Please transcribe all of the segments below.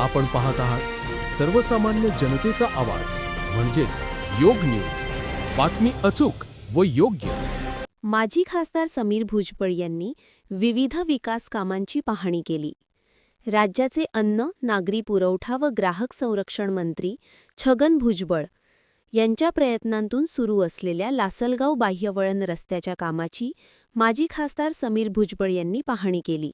आपण पाहत आहात सर्वसामान्य जनतेचा आवाज म्हणजेच योग न्यूज. बातमी अचूक व योग्य. माजी खासदार समीर भुजबळ यांनी विविध विकास कामांची पाहणी केली. राज्याचे अन्न नागरी पुरवठा व ग्राहक संरक्षण मंत्री छगन भुजबळ यांच्या प्रयत्नांतून सुरू असलेल्या लासलगाव बाह्यवळण रस्त्याच्या कामाची माजी खासदार समीर भुजबळ यांनी पाहणी केली.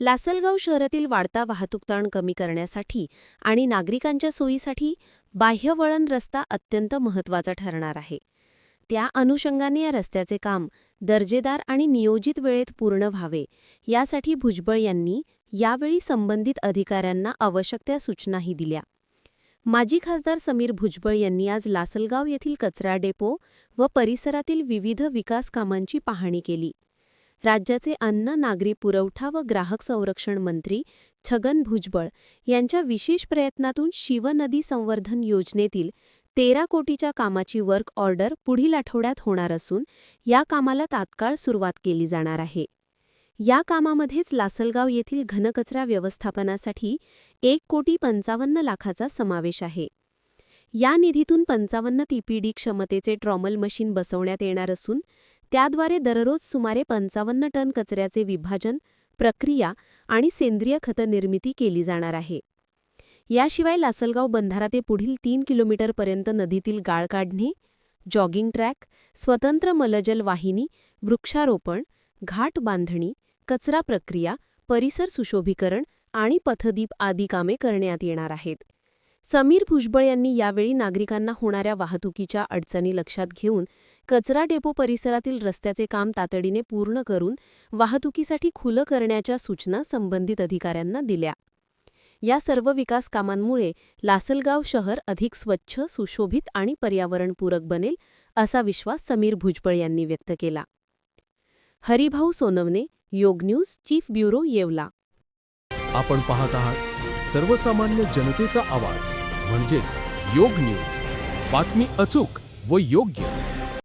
लासलगाव शहरातील वाढता वाहतूकताण कमी करण्यासाठी आणि नागरिकांच्या सोयीसाठी बाह्यवळण रस्ता अत्यंत महत्त्वाचा ठरणार आहे. त्या अनुषंगाने या रस्त्याचे काम दर्जेदार आणि नियोजित वेळेत पूर्ण व्हावे यासाठी भुजबळ यांनी यावेळी संबंधित अधिकाऱ्यांना आवश्यक त्या सूचनाही दिल्या. माजी खासदार समीर भुजबळ यांनी आज लासलगाव येथील कचरा डेपो व परिसरातील विविध विकास कामांची पाहणी केली. राज्याचे अन्न नागरी पुरवठा व ग्राहक संरक्षण मंत्री छगन भुजबळ यांच्या विशेष प्रयत्नातून शिवनदी संवर्धन योजनेतील तेरा कोटीच्या कामाची वर्क ऑर्डर पुढील आठवड्यात होणार असून या कामाला तात्काळ सुरुवात केली जाणार आहे. या कामामध्येच लासलगाव येथील घनकचरा व्यवस्थापनासाठी एक कोटी पंचावन्न लाखाचा समावेश आहे. या निधीतून पंचावन्न टीपीडी क्षमतेचे ट्रॉमल मशीन बसवण्यात येणार असून त्याद्वारे दररोज सुमारे पंचावन्न टन कचऱ्याचे विभाजन प्रक्रिया आणि सेंद्रिय खत निर्मिती केली जाणार आहे. याशिवाय लासलगाव बंधारा ते पुढील तीन किलोमीटरपर्यंत नदीतील गाळ काढणे जॉगिंग ट्रॅक स्वतंत्र मलजल वाहिनी वृक्षारोपण घाट बांधणी कचरा प्रक्रिया परिसर सुशोभीकरण आणि पथदीप आदी कामे करण्यात येणार आहेत. समीर भुजबळ यांनी यावेळी नागरिकांना होणाऱ्या वाहतुकीच्या अडचणी लक्षात घेऊन कचरा डेपो परिसरातील रस्त्याचे काम तातडीने पूर्ण करून वाहतुकीसाठी खुलं करण्याच्या सूचना संबंधित अधिकाऱ्यांना दिल्या. या सर्व विकास कामांमुळे लासलगाव शहर अधिक स्वच्छ सुशोभित आणि पर्यावरणपूरक बनेल असा विश्वास समीर भुजबळ यांनी व्यक्त केला. हरिभाऊ सोनवणे योग न्यूज चीफ ब्युरो येवला. आपण पाहत आहात सर्वसामान्य जनतेचा आवाज म्हणजेच योग न्यूज. बातमी अचूक व योग्य.